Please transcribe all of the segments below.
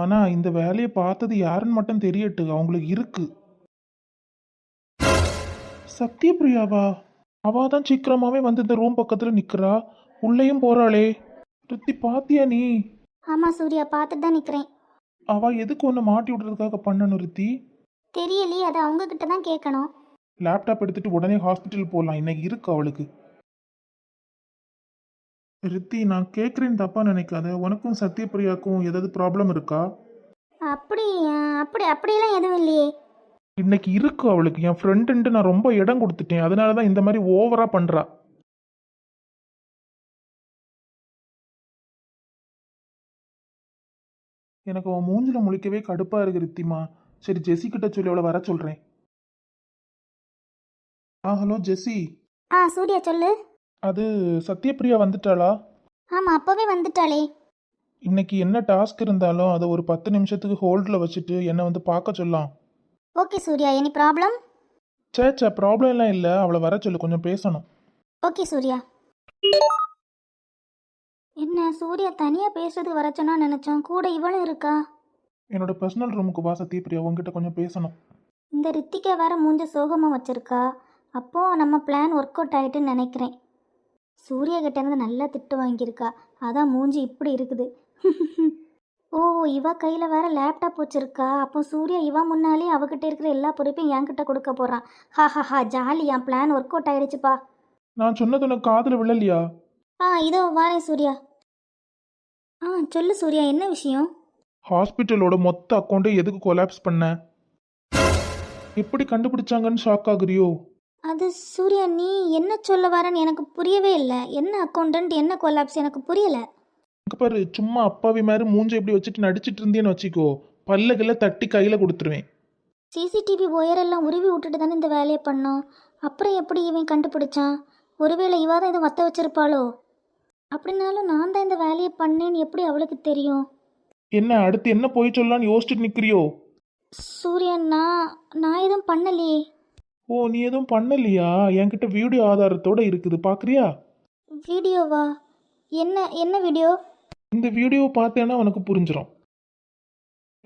ஆனா இந்த வேலையை பார்த்தது யாருன்னு மட்டும் தெரியட்டு. அவங்களுக்கு இருக்கு. சத்யபிரியாவா? அவ தான் சீக்கிரமாவே வந்து இந்த ரூம் பக்கத்துல நிக்கிறா. உள்ளேயும் போறாளே. ரித்தி பாத்தியா நீ? ஆமாம் சூர்யா பார்த்துட்டு தான் நிற்கிறேன் அவ எதுக்கு ஒன்று மாட்டி விடுறதுக்காக பண்ணணும் ரித்தி? தெரியலையே அதை அவங்க கிட்ட தான் கேட்கணும். லேப்டாப் எடுத்துட்டு உடனே ஹாஸ்பிட்டல் போகலாம் இன்னைக்கு இருக்கு அவளுக்கு. ரித்தி நான் கேட்குறேன்னு தப்பா நினைக்காத. உனக்கும் சத்யபிரியாக்கும் ஏதாவது ப்ராப்ளம் இருக்கா? அப்படி அப்படி அப்படியெல்லாம் எதுவும் இல்லையே. இன்னைக்கு இருக்கு அவளுக்கு. என் ஃப்ரெண்டுன்ட்டு நான் ரொம்ப இடம் கொடுத்துட்டேன். அதனால தான் இந்த மாதிரி ஓவரா பண்றா. எனக்கு அவன் மூஞ்சில முழிக்கவே கடுப்பா இருக்கு ரித்திமா. சரி ஜெஸி கிட்ட சொல்லி அவளை வர சொல்றேன். ஆ ஹலோ ஜெஸி ஆ சூர்யா சொல்லு. அது சத்யபிரியா வந்துட்டாளா? ஆமாம் அப்போவே வந்துட்டாளே. இன்னைக்கு என்ன டாஸ்க் இருந்தாலும் அதை ஒரு பத்து நிமிஷத்துக்கு ஹோல்டில் வச்சுட்டு என்னை வந்து பார்க்க சொல்லலாம். ஓகே சூர்யா. Any problem? சே சே ப்ராப்ளம் எல்லாம் இல்லை. அவளை வர சொல்லு. கொஞ்சம் பேசணும். ஓகே சூர்யா. என்ன சூர்யா தனியாக பேசுறதுக்கு வர சொன்னா நினச்சோம் கூட இவளும் இருக்கா? என்னோட பர்சனல் ரூமுக்கு வா சத்யபிரியா உங்ககிட்ட கொஞ்சம் பேசணும். இந்த ரித்திகா வேற மூஞ்ச சோகமாக வச்சிருக்கா. அப்போ நம்ம பிளான் ஒர்க் அவுட் ஆகிட்டுன்னு நினைக்கிறேன். சூர்யா கிட்ட இருந்து நல்லா திட்டு வாங்கியிருக்கா. அதான் மூஞ்சி இப்படி இருக்குது. ஓ இவ கையில் வேற லேப்டாப் வச்சிருக்கா. அப்போ சூர்யா இவ முன்னாலே அவகிட்ட இருக்கிற எல்லா பொறுப்பையும் என்கிட்ட கொடுக்க போகிறான் ஹா ஹா ஹா ஜாலி என் பிளான் ஒர்க் அவுட் ஆயிடுச்சுப்பா. நான் சொன்னது உனக்கு காதில் விழலையா? ஆ இதோ வாரேன் சூர்யா. ஆ சொல்லு சூர்யா என்ன விஷயம்? ஹாஸ்பிட்டலோட மொத்த அக்கௌண்ட்டை எதுக்கு கொலாப்ஸ் பண்ண? எப்படி கண்டுபிடிச்சாங்கன்னு ஷாக் ஆகுறியோ? அது சூர்யா நீ என்ன சொல்ல வரேன்னு எனக்கு புரியவே இல்லை. என்ன அக்கௌண்டன்ட் என்ன கொலாப்ஸ் எனக்கு புரியலை. இங்க பாரு சும்மா அப்பாவி மாதிரி மூஞ்ச இப்படி வச்சுட்டு நடிச்சிட்டு இருந்தேன்னு வச்சுக்கோ. பல்லகில தட்டி கையில் கொடுத்துருவேன். சிசிடிவி ஒயரெல்லாம் உருவி விட்டுட்டு தானே இந்த வேலையை பண்ணோம். அப்புறம் எப்படி இவன் கண்டுபிடிச்சான்? ஒருவேளை இவா தான் இதை வத்த வச்சிருப்பாளோ? அப்படின்னாலும் நான் தான் இந்த வேலையை பண்ணேன்னு எப்படி அவளுக்கு தெரியும்? என்ன அடுத்து என்ன போய் சொல்லலாம்னு யோசிச்சுட்டு நிற்கிறியோ சூர்யா நான் நான் எதுவும் பண்ணலையே. ஓ நீ எதுவும் பண்ணலையா? என்கிட்ட வீடியோ ஆதாரத்தோட இருக்குது பார்க்குறியா வீடியோவா? என்ன என்ன வீடியோ? இந்த வீடியோவை பார்த்தேன்னா உனக்கு புரிஞ்சிடும்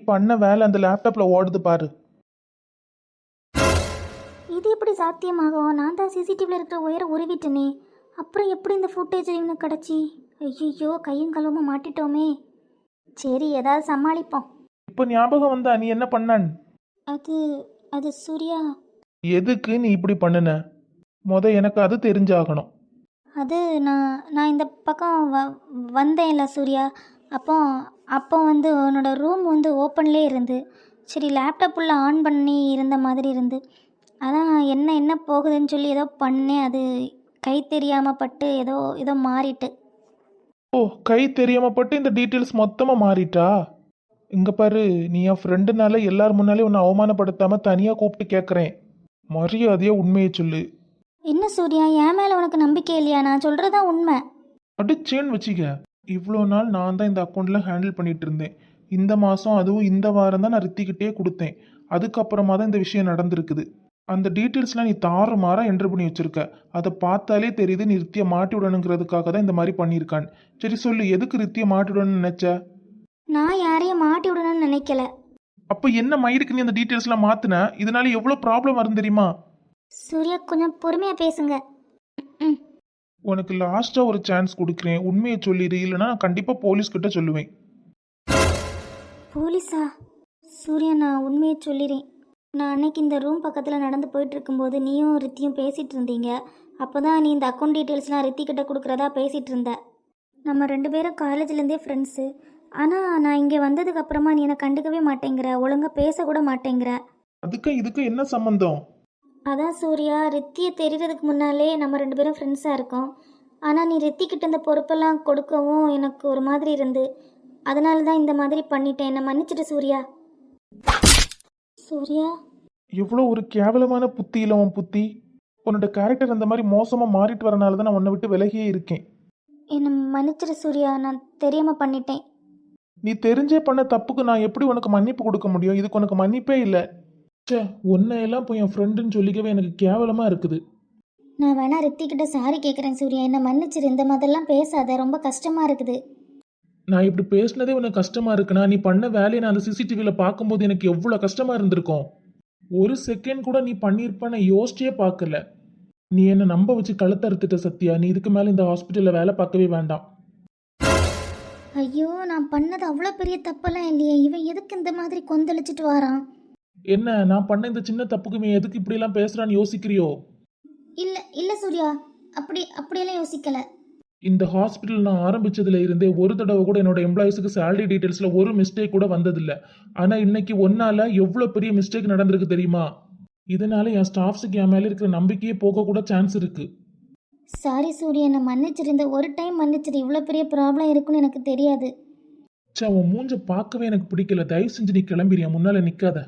பண்ண வேலை அந்த லேப்டாப்பில் ஓடுது பாரு. இது எப்படி சாத்தியமாகும்? நான் தான் சிசிடிவியில் இருக்கிற ஒயரை உருவிட்டேனே. அப்புறம் எப்படி இந்த ஃபுட்டேஜ் இவனுக்கு கிடச்சி? ஐயோ கையும் களவுமா மாட்டிட்டோமே. சரி ஏதாவது சமாளிப்போம். இப்போ ஞாபகம் வந்தா நீ என்ன பண்ணான்? அது அது சூர்யா. எதுக்கு நீ இப்படி பண்ணுன? முத எனக்கு அது தெரிஞ்சாகணும். அது நான் நான் இந்த பக்கம் வ வந்தேன்ல சூர்யா. அப்போ அப்போ வந்து உன்னோட ரூம் வந்து ஓப்பன்லேயே இருந்து சரி லேப்டாப் உள்ள ஆன் பண்ணி இருந்த மாதிரி இருந்து. அதான் என்ன என்ன போகுதுன்னு சொல்லி ஏதோ பண்ணேன். அது கை தெரியாமல் பட்டு ஏதோ ஏதோ மாறிட்டு. ஓ கை தெரியாம பட்டு இந்த டீட்டெயில்ஸ் மொத்தமாக மாறிட்டா? இங்க பாரு நீ என் ஃப்ரெண்டுனால எல்லார் முன்னாலே உன்னை அவமானப்படுத்தாம தனியாக கூப்பிட்டு கேட்குறேன் மரியாதையா உண்மையை சொல்லு. என்ன சூர்யா என் மேலே உனக்கு நம்பிக்கை இல்லையா? நான் சொல்கிறதா உண்மை. அடிச்சேன்னு வச்சுக்க. இவ்வளோ நாள் நான் தான் இந்த அக்கௌண்ட்ல ஹேண்டில் பண்ணிட்டு இருந்தேன். இந்த மாதம் அதுவும் இந்த வாரம் தான் நான் ரித்திக்கிட்டே கொடுத்தேன். அதுக்கப்புறமா தான் இந்த விஷயம் நடந்திருக்குது. அந்த டீட்டெயில்ஸ்லாம் நீ தாறுமாறா என்ட்ரு பண்ணி வச்சிருக்க. அதை பார்த்தாலே தெரியுது நீ ரித்தியை மாட்டி விடணுங்கிறதுக்காக தான் இந்த மாதிரி பண்ணியிருக்கான் சரி சொல்லு எதுக்கு ரித்தியை மாட்டி விடணும்னு நினைச்ச? நான் யாரையும் மாட்டி விடணும்னு நினைக்கல. அப்போ என்ன மயிருக்கு நீ அந்த டீட்டெயில்ஸ்லாம் மாத்தின? இதனால எவ்வளோ ப்ராப்ளம் வரும் தெரியுமா? சூர்யா கொஞ்சம் பொறுமையாக பேசுங்க. உனக்கு லாஸ்ட்டாக ஒரு சான்ஸ் கொடுக்குறேன். உண்மையை சொல்லிடு. இல்லைன்னா நான் கண்டிப்பாக போலீஸ் கிட்ட சொல்லுவேன். போலீஸா? சூர்யா நான் உண்மையை சொல்லிடுறேன். நான் அன்னைக்கு இந்த ரூம் பக்கத்தில் நடந்து போயிட்டு இருக்கும்போது நீயும் ரித்தியும் பேசிகிட்டு இருந்தீங்க. அப்போ தான் நீ இந்த அக்கௌண்ட் டீட்டெயில்ஸ்லாம் ரித்தி கிட்ட கொடுக்குறதா பேசிகிட்டு இருந்த. நம்ம ரெண்டு பேரும் காலேஜ்லேருந்தே ஃப்ரெண்ட்ஸு ஆனால் நான் இங்கே வந்ததுக்கு அப்புறமா நீ என்னை கண்டுக்கவே மாட்டேங்கிற. ஒழுங்காக பேசக்கூட மாட்டேங்கிற. அதுக்கும் இதுக்கும் என்ன சம்மந்தம் அதான் சூர்யா ரித்தியை தெரியறதுக்கு முன்னாலே நம்ம ரெண்டு பேரும் ஃப்ரெண்ட்ஸாக இருக்கோம். ஆனால் நீ ரித்தி கிட்ட இந்த பொறுப்பெல்லாம் கொடுக்கவும் எனக்கு ஒரு மாதிரி இருந்து. அதனால தான் இந்த மாதிரி பண்ணிட்டேன். என்னை மன்னிச்சிட்டு சூர்யா. சூர்யா? எவ்வளோ ஒரு கேவலமான புத்தி இல்லை உன் புத்தி. உன்னோட கேரக்டர் அந்த மாதிரி மோசமாக மாறிட்டு வரனால தான் நான் உன்னை விட்டு விலகியே இருக்கேன். என்னை மன்னிச்சிரு சூர்யா. நான் தெரியாமல் பண்ணிட்டேன். நீ தெரிஞ்சே பண்ண தப்புக்கு நான் எப்படி உனக்கு மன்னிப்பு கொடுக்க முடியும்? இதுக்கு உனக்கு மன்னிப்பே இல்லை. ச்சே உன்னை எல்லாம் போய் என் ஃப்ரெண்டுன்னு சொல்லிக்கவே எனக்கு கேவலமாக இருக்குது. நான் வேணா ரித்தி கிட்ட சாரி கேட்குறேன் சூர்யா. என்னை மன்னிச்சிரு. இந்த மாதிரிலாம் பேசாத. ரொம்ப கஷ்டமாக இருக்குது. நான் இப்படி பேசினதே உனக்கு கஷ்டமா இருக்குன்னா நீ பண்ண வேலையை நான் அந்த சிசிடிவியில் பார்க்கும்போது எனக்கு எவ்வளோ கஷ்டமா இருந்திருக்கும்? ஒரு செகண்ட் கூட நீ பண்ணியிருப்ப நான் யோசிச்சே பார்க்கல. நீ என்னை நம்ப வச்சு கழுத்த அறுத்துட்ட சத்யா. நீ இதுக்கு மேலே இந்த ஹாஸ்பிட்டலில் வேலை பார்க்கவே வேண்டாம். ஐயோ நான் பண்ணது அவ்வளோ பெரிய தப்பெல்லாம் இல்லையே. இவன் எதுக்கு இந்த மாதிரி கொந்தளிச்சிட்டு வாரான்? என்ன நான் பண்ண இந்த சின்ன தப்புக்குமே எதுக்கு இப்படிலாம் பேசுறான்னு யோசிக்கிறியோ? இல்லை இல்லை சூர்யா. அப்படி அப்படியெல்லாம் யோசிக்கல. இந்த ஹாஸ்பிட்டல் நான் ஆரம்பிச்சதுல இருந்தே ஒரு தடவை கூட என்னோட எம்ப்ளாயிஸுக்கு சேலரி டீட்டெயில்ஸ்ல ஒரு மிஸ்டேக் கூட வந்ததில்ல. ஆனா இன்னைக்கு ஒன்னால எவ்வளவு பெரிய மிஸ்டேக் நடந்திருக்கு தெரியுமா? இதனால என் ஸ்டாஃப்ஸுக்கு என் மேல இருக்கிற நம்பிக்கையே போக கூட சான்ஸ் இருக்கு. சாரி சூர்யா என்னை மன்னிச்சிருந்த. ஒரு டைம் மன்னிச்சிரு. இவ்வளோ பெரிய ப்ராப்ளம் இருக்குன்னு எனக்கு தெரியாது. ச்சே உன் மூஞ்ச பார்க்கவே எனக்கு பிடிக்கல. தயவு செஞ்சு நீ கிளம்பிறியா முன்னால நிக்காத.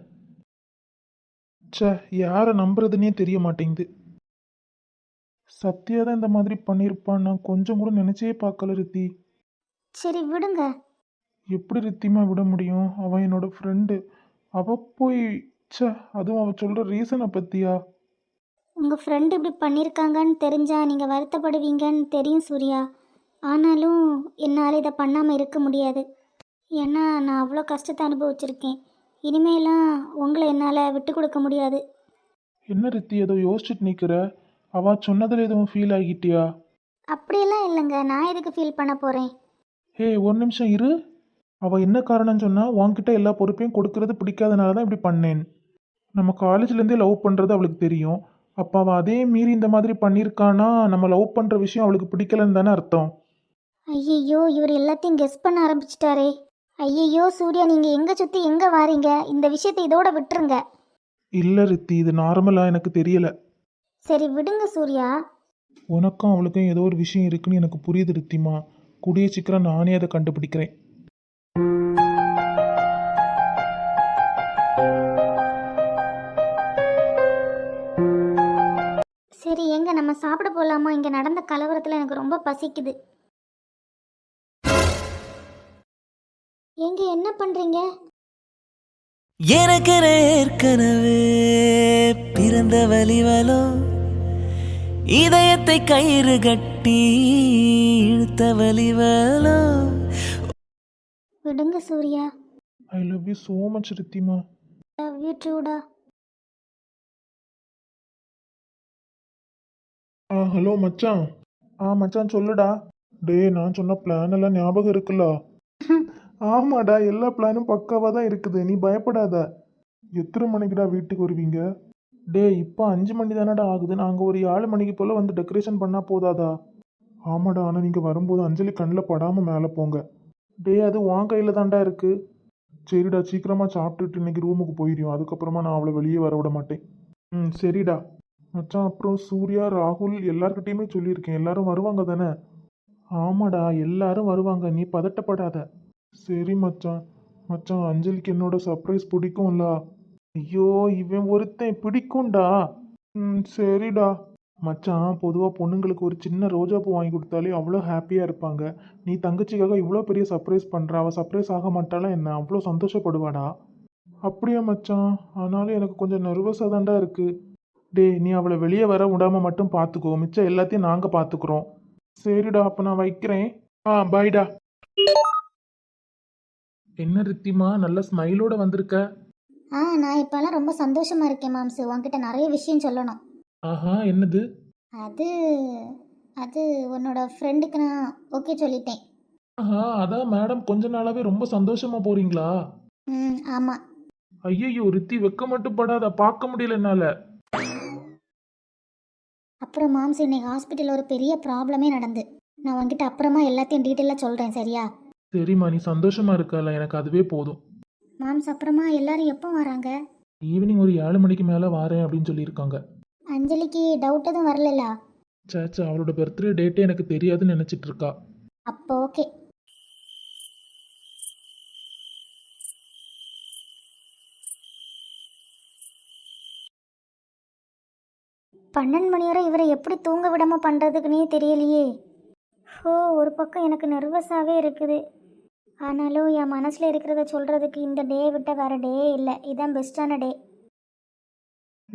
ச்சே யாரை நம்புறதுன்னே தெரிய மாட்டேங்குது. சத்யா தான் இந்த மாதிரி பண்ணியிருப்பான் நான் கொஞ்சம் கூட நினைச்சே பார்க்கல ரித்தி. சரி விடுங்க. எப்படி ரித்திமா விட முடியும்? அவன் என்னோட ஃப்ரெண்டு அவ போய் ச்சே அதுவும் அவ சொல்ற ரீசனை பத்தியா? உங்கள் ஃப்ரெண்டு இப்படி பண்ணியிருக்காங்கன்னு தெரிஞ்சா நீங்கள் வருத்தப்படுவீங்கன்னு தெரியும் சூர்யா. ஆனாலும் என்னால் இதை பண்ணாமல் இருக்க முடியாது. ஏன்னா நான் அவ்வளோ கஷ்டத்தை அனுபவிச்சிருக்கேன். இனிமேலாம் உங்களை என்னால் விட்டு கொடுக்க முடியாது. என்ன ரித்தி ஏதோ யோசிச்சுட்டு நிக்கிற? அவ சொன்னதுல எதுவும் ஃபீல் ஆகிட்டியா? அப்படியெல்லாம் இல்லைங்க. நான் எதுக்கு ஃபீல் பண்ண போகிறேன் ஹே ஒரு நிமிஷம் இரு. அவ என்ன காரணம் சொன்னா உன்கிட்ட எல்லா பொறுப்பையும் கொடுக்கறது பிடிக்காதனால தான் இப்படி பண்ணேன். நம்ம காலேஜ்லேருந்தே லவ் பண்ணுறது அவளுக்கு தெரியும். அப்போ அவள் அதே மீறி இந்த மாதிரி பண்ணியிருக்கானா நம்ம லவ் பண்ணுற விஷயம் அவளுக்கு பிடிக்கலன்னு தானே அர்த்தம். ஐயையோ இவர் எல்லாத்தையும் கெஸ் பண்ண ஆரம்பிச்சிட்டாரே. ஐயையோ சூர்யா நீங்கள் எங்கே சுற்றி எங்கே வாரீங்க? இந்த விஷயத்தை இதோட விட்டுருங்க. இல்லை ரித்தி இது நார்மலாக எனக்கு தெரியல. சரி விடுங்க சூர்யா. உனக்கும் அவளுக்கும் ஏதோ ஒரு விஷயம் இருக்குன்னு எனக்கு புரியுது ரித்திமா. கூடிய சீக்கிரம் நானே அதை கண்டுபிடிக்கிறேன். சரி எங்க நம்ம சாப்பிட போகலாமா இங்கே நடந்த கலவரத்தில் எனக்கு ரொம்ப பசிக்குது. எங்க என்ன பண்ணுறீங்க எனக்கு ஏற்கனவே பிறந்த வலிவலோ இதயத்தை கயிறு கட்டி இழுத்த வலிவலோ விடுங்க Surya. I love you so much Rithima love you Doda ஆ ஹலோ மச்சான். ஆ மச்சான் சொல்லுடா. டேய் நான் சொன்ன பிளான் எல்லாம் ஞாபகம் இருக்குல்ல? ஆமாடா எல்லா பிளானும் பக்காவாக தான் இருக்குது. நீ பயப்படாத. எத்தனை மணிக்குடா வீட்டுக்கு வருவீங்க? டேய் இப்போ அஞ்சு மணி தானடா ஆகுது. நாங்கள் ஒரு ஏழு மணிக்கு போல் வந்து டெக்கரேஷன் பண்ணால் போதாதா? ஆமாடா ஆனால் நீங்கள் வரும்போது அஞ்சலி கண்ணில் படாமல் மேலே போங்க. டேய் அது உன் கையில் தான்டா இருக்கு. சரிடா சீக்கிரமாக சாப்பிட்டுட்டு இன்னைக்கு ரூமுக்கு போயிடும் அதுக்கப்புறமா நான் அவளை வெளியே வர விட மாட்டேன். ம் சரிடா. மச்சான் அப்புறம் சூர்யா ராகுல் எல்லார்கிட்டயுமே சொல்லியிருக்கேன். எல்லாரும் வருவாங்க தானே? ஆமாடா எல்லாரும் வருவாங்க. நீ பதட்டப்படாத. சரி மச்சான். மச்சான் அஞ்சலிக்கு என்னோட சர்ப்ரைஸ் பிடிக்கும்ல. ஐயோ இவன் ஒருத்தன் பிடிக்கும்டா. ம் சரிடா. மச்சான் பொதுவாக பொண்ணுங்களுக்கு ஒரு சின்ன ரோஜா பூ வாங்கி கொடுத்தாலே அவ்வளோ ஹாப்பியாக இருப்பாங்க. நீ தங்கச்சிக்காக இவ்வளோ பெரிய சர்ப்ரைஸ் பண்ணுற அவள் சர்ப்ரைஸ் ஆக மாட்டாலாம் என்ன? அவ்வளோ சந்தோஷப்படுவாடா. அப்படியா மச்சான். ஆனாலும் எனக்கு கொஞ்சம் நர்வஸாக தான்டா இருக்குது டேய் நீ அவளை வெளியே வர விடாம மட்டும் பார்த்துக்கோ மிச்சம் எல்லாத்தையும் நாங்கள் பார்த்துக்குறோம் சரிடா அப்போ நான் வைக்கிறேன். ஆ பாய்டா என்ன ரித்திமா நல்ல ஸ்மைலோட வந்திருக்க? ஆ நான் இப்போல்லாம் ரொம்ப சந்தோஷமா இருக்கேன் மாம்சு உன்கிட்ட நிறைய விஷயம் சொல்லணும். ஆஹா என்னது? அது அது உன்னோட ஃப்ரெண்டுக்கு நான் ஓகே சொல்லிட்டேன். ஆஹா அதான் மேடம் கொஞ்ச நாளாவே ரொம்ப சந்தோஷமா போறீங்களா? ம் ஆமாம் ஐயையோ ரித்தி வெக்க மட்டும் படாத. பார்க்க முடியல என்னால. அப்புறம் மாம்சு இன்னைக்கு ஹாஸ்பிட்டலில் ஒரு பெரிய ப்ராப்ளமே நடந்து. நான் உன்கிட்ட அப்புறமா எல்லாத்தையும் டீட்டெயிலாக சொல்கிறேன் சரியா? சரிம்மா நீ சந்தோஷமா இருக்கல எனக்கு அதுவே போதும். மாம்ஸ் அப்புறமா எல்லாரும் எப்போ வராங்க? ஈவினிங் ஒரு ஏழு மணிக்கு மேலே வாரேன் அப்படின்னு சொல்லியிருக்காங்க. அஞ்சலிக்கு டவுட் எதுவும் வரலல்ல சேச்சா அவளோட பர்த்டே டேட்டே எனக்கு தெரியாதுன்னு நினைச்சிட்டு இருக்கா. அப்போ ஓகே பன்னெண்டு மணி வரை இவரை எப்படி தூங்க விடாம பண்ணுறதுக்குனே தெரியலையே. ஓ ஒரு பக்கம் எனக்கு நர்வஸாகவே இருக்குது. ஆனாலும் என் மனசில் இருக்கிறத சொல்கிறதுக்கு இந்த டே விட்ட வேற டே இல்லை. இதான் பெஸ்ட்டான டே.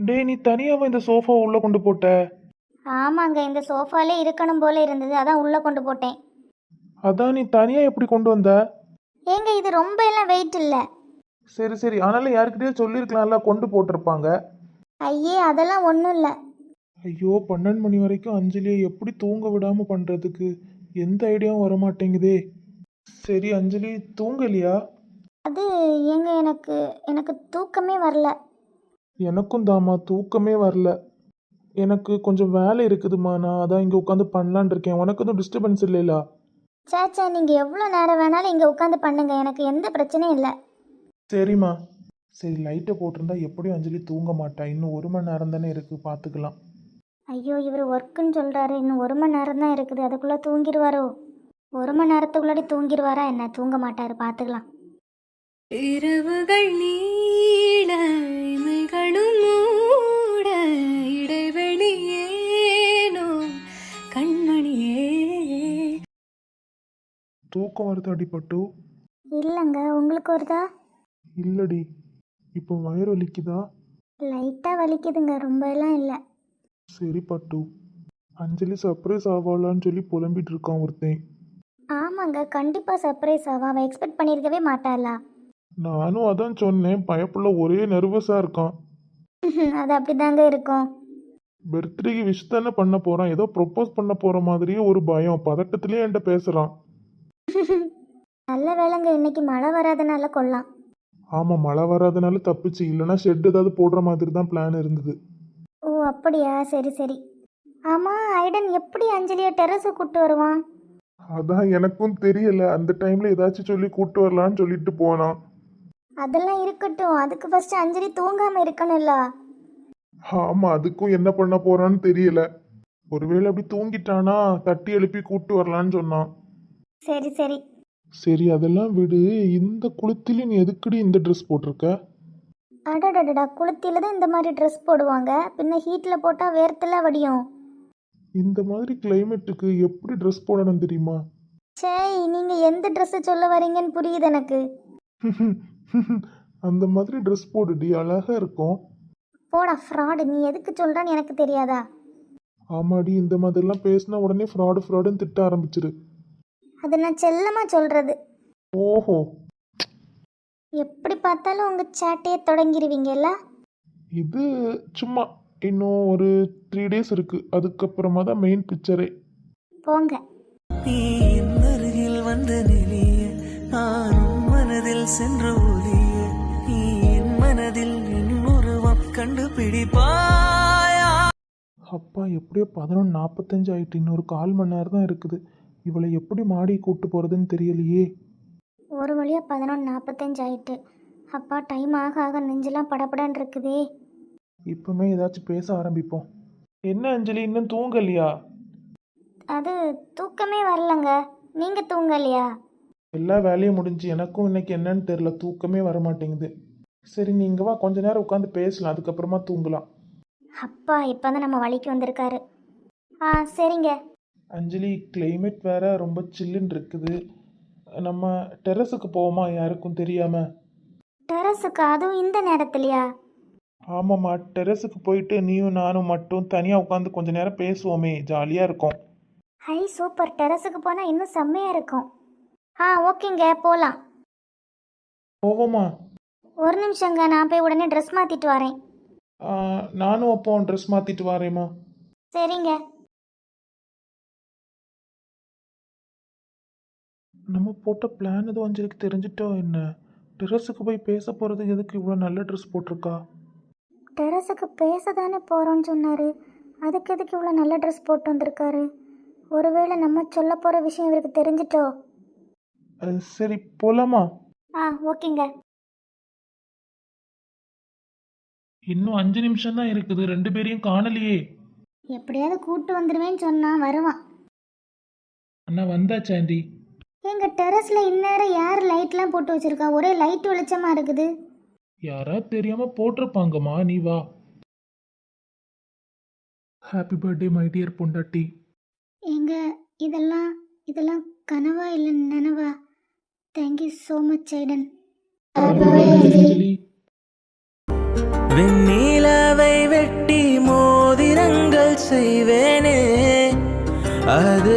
டேய் நீ தனியாவா இந்த சோஃபா உள்ள கொண்டு போட்ட? ஆமாங்க இந்த சோஃபாலே இருக்கணும் போல இருந்தது. அதான் உள்ளே கொண்டு போட்டேன். அதான் நீ தனியா எப்படி கொண்டு வந்த? ஏங்க இது ரொம்ப எல்லாம் வெயிட் இல்லை. சரி சரி. ஆனாலும் யாருக்கிட்டயே சொல்லியிருக்கலாம்ல கொண்டு போட்டிருப்பாங்க. ஐயே அதெல்லாம் ஒன்றும் இல்லை. ஐயோ பன்னெண்டு மணி வரைக்கும் அஞ்சலியை எப்படி தூங்க விடாம பண்றதுக்கு? எந்த ஐடியாவும் வர மாட்டேங்குதே சரி அஞ்சலி தூங்கலையா? அது ஏங்க எனக்கு எனக்கு தூக்கமே வரல. எனக்கும் தாம்மா தூக்கமே வரல. எனக்கு கொஞ்சம் வேலை இருக்குதுமா நான் அதான் இங்கே உட்காந்து பண்ணலான் இருக்கேன். உனக்கு எதுவும் டிஸ்டர்பன்ஸ் இல்லைல்ல சேச்சா நீங்கள் எவ்வளோ நேரம் வேணாலும் இங்கே உட்காந்து பண்ணுங்க. எனக்கு எந்த பிரச்சனையும் இல்லை. சரிம்மா. சரி லைட்டை போட்டிருந்தா எப்படியும் அஞ்சலி தூங்க மாட்டா. இன்னும் ஒரு மணி நேரம் தானே இருக்கு. பார்த்துக்கலாம். ஐயோ இவர் ஒர்க்குன்னு சொல்கிறாரு இன்னும் ஒரு மணி நேரம் தான் இருக்குது. அதுக்குள்ளே தூங்கிடுவாரோ ஒரு மணி நேரத்துக்குள்ளாடி தூங்கிடுவாரா என்ன? தூங்க மாட்டார். பார்த்துக்கலாம் இரவுகள் நீள இமைகளும் மூட கண்மணியே. தூக்கம் வருது அடிப்பட்டு இல்லைங்க. உங்களுக்கு வருதா? இல்லடி. இப்போ வயிறு வலிக்குதா? லைட்டாக வலிக்குதுங்க. ரொம்ப எல்லாம் இல்லை. சரி பட்டு அஞ்சலி சர்ப்ரைஸ் ஆவாளான்னு சொல்லி புலம்பிட்டு இருக்கான் ஒருத்தன். ஆமாங்க கண்டிப்பாக சர்ப்ரைஸ் ஆகும் அவன் எக்ஸ்பெக்ட் பண்ணியிருக்கவே மாட்டாளா? நானும் அதான் சொன்னேன் பயப்புள்ள ஒரே நர்வஸாக இருக்கான். அது அப்படிதாங்க இருக்கும். பர்த்டேக்கு விஷ் தானே பண்ண போகிறான் ஏதோ ப்ரொப்போஸ் பண்ண போகிற மாதிரியே ஒரு பயம். பதட்டத்திலே என்கிட்ட பேசுகிறான் நல்ல வேலைங்க இன்னைக்கு மழை வராதனால கொள்ளலாம் ஆமாம் மழை வராதனால தப்பிச்சு. இல்லைன்னா ஷெட் ஏதாவது போடுற மாதிரி தான் பிளான் இருந்தது. அப்படியா? சரி சரி. ஆமாம் ஐடன் எப்படி அஞ்சலியை டெரஸை கூட்டு வருவான்? அதான் எனக்கும் தெரியல. அந்த டைமில் ஏதாச்சும் சொல்லி கூட்டு வரலான்னு சொல்லிட்டு போனான் அதெல்லாம் இருக்கட்டும். அதுக்கு ஃபர்ஸ்ட் அஞ்சலி தூங்காமல் இருக்கணும்ல. ஆமாம் அதுக்கும் என்ன பண்ண போறான்னு தெரியல. ஒருவேளை அப்படி தூங்கிட்டானா தட்டி எழுப்பி கூட்டு வரலான்னு சொன்னான். சரி சரி. சரி அதெல்லாம் விடு. இந்த குளுத்தில நீ எதுக்குடி இந்த ட்ரெஸ் போட்டிருக்க? அடடடடா குளுத்தில தான் இந்த மாதிரி ட்ரெஸ் போடுவாங்க. பின்ன ஹீட்டில் போட்டால் வேர்த்துல வடியும். இந்த மாதிரி கிளைமேட்டுக்கு எப்படி ட்ரெஸ் போடணும் தெரியுமா? சே நீங்கள் எந்த ட்ரெஸ்ஸை சொல்ல வரீங்கன்னு புரியுது எனக்கு. அந்த மாதிரி ட்ரெஸ் போடுடி அழகா இருக்கும். போடா ஃப்ராடு நீ எதுக்கு சொல்கிறான்னு எனக்கு தெரியாதா? ஆமாடி இந்த மாதிரிலாம் பேசினா உடனே ஃப்ராடு ஃப்ராடுன்னு திட்ட ஆரம்பிச்சிரு. அது நான் செல்லமாக சொல்கிறது ஓஹோ. எப்படி பார்த்தாலும் உங்கள் சேட்டையே தொடங்கிடுவீங்கல்ல இது சும்மா இன்னும் ஒரு த்ரீ டேஸ் இருக்கு. அதுக்கப்புறமா தான் மெயின் பிக்சரே போங்க. நீ என் அருகில் வந்து நெளிய நானும் மனதில் சென்று ஒலிய நீ என் மனதில் என் உருவம் கண்டுபிடிப்பாயா? அப்பா எப்படியோ பதினொன்று நாற்பத்தஞ்சு ஆயிட்டு இன்னொரு கால் மணி நேரம் தான் இருக்குது. இவளை எப்படி மாடி கூட்டு போகிறதுன்னு தெரியலையே. ஒரு வழியாக பதினொன்று நாற்பத்தஞ்சு ஆயிட்டு. அப்பா டைம் ஆக ஆக நெஞ்செல்லாம் படபடன்னு இருக்குதே. இப்பவுமே ஏதாச்சும் பேச ஆரம்பிப்போம். என்ன அஞ்சலி இன்னும் தூங்கலையா? அது தூக்கமே வரலங்க. நீங்கள் தூங்கலையா? எல்லா வேலையும் முடிஞ்சு எனக்கும் இன்னைக்கு என்னன்னு தெரியல. தூக்கமே வர மாட்டேங்குது சரி நீங்க வா. கொஞ்ச நேரம் உட்காந்து பேசலாம். அதுக்கப்புறமா தூங்கலாம். அப்பா இப்போ தான் நம்ம வழிக்கு வந்திருக்காரு. ஆ சரிங்க. அஞ்சலி கிளைமேட் வேற ரொம்ப சில்லுன்னு இருக்குது. நம்ம டெரஸுக்கு போவோமா? யாருக்கும் தெரியாம. டெரஸுக்கு அதுவும் இந்த நேரத்துலையா? ஆமாம்மா. டெரஸுக்கு போயிட்டு நீயும் நானும் மட்டும் தனியாக உட்காந்து கொஞ்ச நேரம் பேசுவோமே. ஜாலியாக இருக்கும். ஹை சூப்பர் டெரஸுக்கு போனால் இன்னும் செம்மையாக இருக்கும். ஆ ஓகேங்க. போகலாம் போவோமா ஒரு நிமிஷங்க. நான் போய் உடனே ட்ரெஸ் மாற்றிட்டு வரேன். ஆ, நானும் அப்போ ட்ரெஸ் மாற்றிட்டு வரேம்மா. சரிங்க. நம்ம போட்ட பிளான் எதுவும் அஞ்சலிக்கு தெரிஞ்சிட்டோ என்ன? டெரஸுக்கு போய் பேச போகிறதுக்கு எதுக்கு இவ்வளோ நல்ல ட்ரெஸ் போட்டிருக்கா? டெரஸுக்கு பேச தானே போகிறோன்னு சொன்னார். அதுக்கு எதுக்கு இவ்வளோ நல்ல ட்ரெஸ் போட்டு வந்திருக்காரு? ஒருவேளை நம்ம சொல்ல போகிற விஷயம் இவருக்கு தெரிஞ்சிட்டோ? அஹ், சரி போலாமா? ஆ ஓகேங்க. இன்னும் அஞ்சு நிமிஷம் தான் இருக்குது. ரெண்டு பேரையும் காணலையே. எப்படியாவது கூட்டு வந்துடுவேன்னு சொன்னான் வருவான். அண்ணா வந்தாச்சா ஆண்டி? எங்கள் டெரஸில் இந்நேரம் யார் லைட்லாம் போட்டு வச்சுருக்கா? ஒரே லைட் வெளிச்சமாக இருக்குது. யாராவது தெரியாம போட்டிருப்பாங்கம்மா. நீ வா. ஹாப்பி பர்த்டே மை டியர் பொண்டாட்டி. எங்க? இதெல்லாம் இதெல்லாம் கனவா இல்லை நனவா? தேங்க்யூ ஸோ மச் ஐடன் அஞ்சலி வெண்ணிலவை வெட்டி மோதிரங்கள் செய்வேனே. அது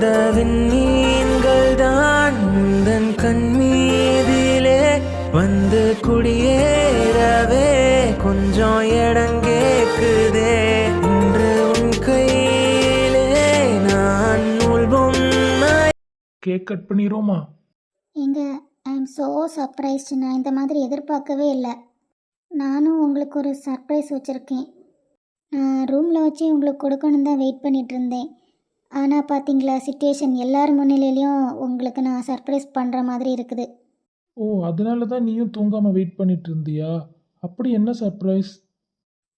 இந்த விண்மீன்கள் தான் உந்தன் கண்மீதிலே வந்து குடியேறவே. கொஞ்சம் இடம் கேக்குதே. இன்று உன் நான் நூல் கேக் கட் பண்ணிடுவோமா எங்க ஐ எம் ஸோ சர்ப்ரைஸ்டு நான் இந்த மாதிரி எதிர்பார்க்கவே இல்லை. நானும் உங்களுக்கு ஒரு சர்ப்ரைஸ் வச்சுருக்கேன். நான் ரூமில் வச்சு உங்களுக்கு கொடுக்கணும் தான் வெயிட் பண்ணிகிட்டு இருந்தேன். ஆனால் பார்த்தீங்களா சுச்சுவேஷன் எல்லார் முன்னிலையிலையும் உங்களுக்கு நான் சர்ப்ரைஸ் பண்ணுற மாதிரி இருக்குது. ஓ அதனால தான் நீயும் தூங்காமல் வெயிட் பண்ணிட்டு இருந்தியா? அப்படி என்ன சர்ப்ரைஸ்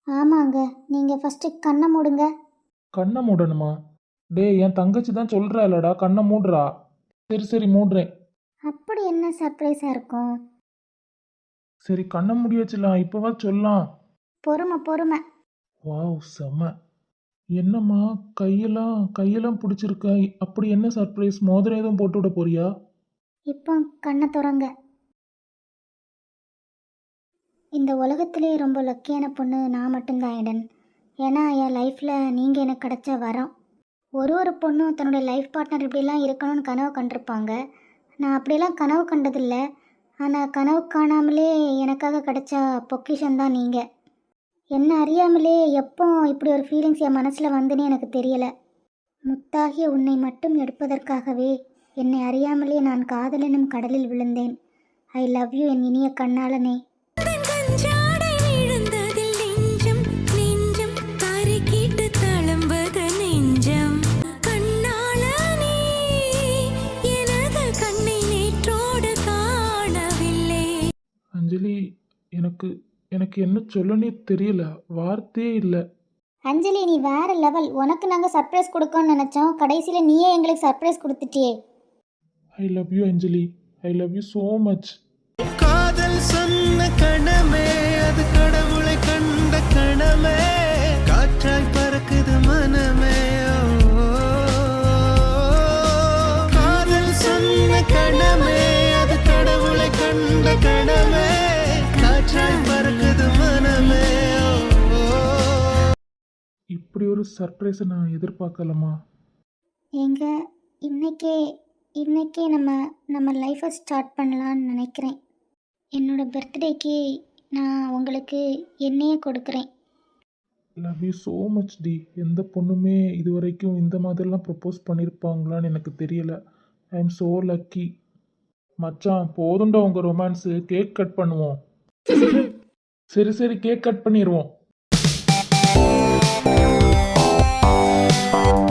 ஆமாங்க நீங்கள் ஃபஸ்ட்டு கண்ணை மூடுங்க. கண்ணை மூடணுமா? டேய் என் தங்கச்சி தான் சொல்கிறாளடா கண்ணை மூடுறா. சரி சரி மூடுறேன். அப்படி என்ன சர்ப்ரைஸாக இருக்கும்? சரி கண்ணை முடியாச்சுலாம் இப்போவா சொல்லலாம். பொறுமை பொறுமை. வாவ் செம என்னம்மா கையெல்லாம் கையெல்லாம் பிடிச்சிருக்க. அப்படி என்ன சர்ப்ரைஸ் மோதிரம் எதுவும் போட்டு விட போறியா? இப்போ கண்ணை துறங்க. இந்த உலகத்திலே ரொம்ப லக்கியான பொண்ணு நான் மட்டும்தான் ஐடன். ஏன்னா என் லைஃப்பில் நீங்கள் எனக்கு கிடைச்ச வரம். ஒரு ஒரு பொண்ணும் தன்னுடைய லைஃப் பார்ட்னர் இப்படிலாம் இருக்கணும்னு கனவு கண்டிருப்பாங்க. நான் அப்படிலாம் கனவு கண்டதில்லை. ஆனால் கனவு காணாமலே எனக்காக கிடைச்ச பொக்கிஷன் தான் நீங்கள் என்ன அறியாமலே எப்போ இப்படி ஒரு ஃபீலிங்ஸ் என் மனசில் வந்துன்னு எனக்கு தெரியலை. முத்தாகிய உன்னை மட்டும் எடுப்பதற்காகவே என்னை அறியாமலே நான் காதலெனும் கடலில் விழுந்தேன். ஐ லவ் யூ என் இனிய கண்ணாளனே. தன் கஞ்சாடை விழுந்ததில் நெஞ்சம் நெஞ்சம் தறிக்கிட்டு தளம்பது நெஞ்சம். கண்ணாளனே எனது கண்ணை நேற்றோடு காணவில்லை. அஞ்சலி எனக்கு எனக்கு என்ன சொல்லனே தெரியல வார்த்தையே இல்லை. அஞ்சலி நீ வேற லெவல் உனக்கு நாங்கள் சர்ப்ரைஸ் கொடுக்கணும்னு நினச்சோம். கடைசியில் நீயே எங்களுக்கு surprise கொடுத்துட்டியே. I love you Anjali. I love you so much காதல் சொன்ன கணமே இப்படி ஒரு சர்ப்ரைஸை நான் எதிர்பார்க்கலம்மா எங்க இன்னைக்கே இன்னைக்கே நம்ம நம்ம லைஃப்பை ஸ்டார்ட் பண்ணலான்னு நினைக்கிறேன். என்னோட பர்த்டேக்கு நான் உங்களுக்கு என்னையே கொடுக்குறேன். லவ் யூ ஸோ மச் டி எந்த பொண்ணுமே இது வரைக்கும் இந்த மாதிரிலாம் ப்ரப்போஸ் பண்ணியிருப்பாங்களான்னு எனக்கு தெரியல. ஐ எம் ஸோ லக்கி மச்சான் போதுண்டா உங்கள் ரொமான்ஸு கேக் கட் பண்ணுவோம். சரி சரி கேக் கட் பண்ணிடுவோம் Bye.